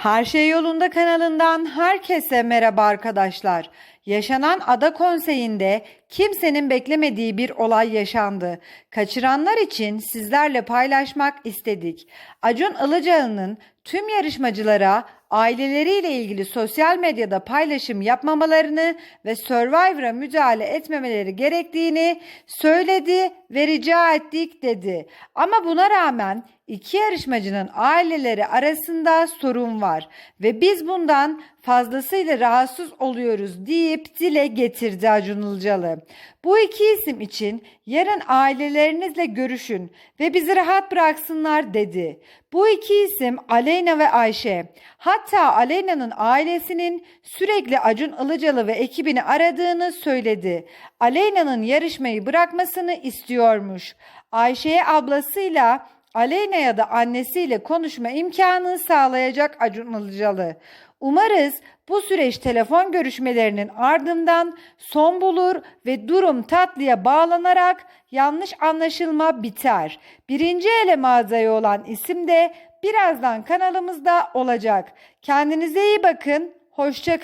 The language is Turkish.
Her Şey Yolunda kanalından herkese merhaba arkadaşlar. Yaşanan ada konseyinde kimsenin beklemediği bir olay yaşandı. Kaçıranlar için sizlerle paylaşmak istedik. Acun Ilıcalı'nın tüm yarışmacılara aileleriyle ilgili sosyal medyada paylaşım yapmamalarını ve Survivor'a müdahale etmemeleri gerektiğini söyledi ve rica ettik dedi. Ama buna rağmen iki yarışmacının aileleri arasında sorun var ve biz bundan fazlasıyla rahatsız oluyoruz deyip dile getirdi Acun Ilıcalı. Bu iki isim için yarın ailelerinizle görüşün ve bizi rahat bıraksınlar dedi. Bu iki isim Aleyna ve Ayşe. Hatta Aleyna'nın ailesinin sürekli Acun Ilıcalı ve ekibini aradığını söyledi. Aleyna'nın yarışmayı bırakmasını istiyormuş. Ayşe'ye ablasıyla Aleyna'ya da annesiyle konuşma imkanı sağlayacak Acun Ilıcalı. Umarız bu süreç telefon görüşmelerinin ardından son bulur ve durum tatlıya bağlanarak yanlış anlaşılma biter. Birinci eleme adayı olan isim de birazdan kanalımızda olacak. Kendinize iyi bakın. Hoşçakalın.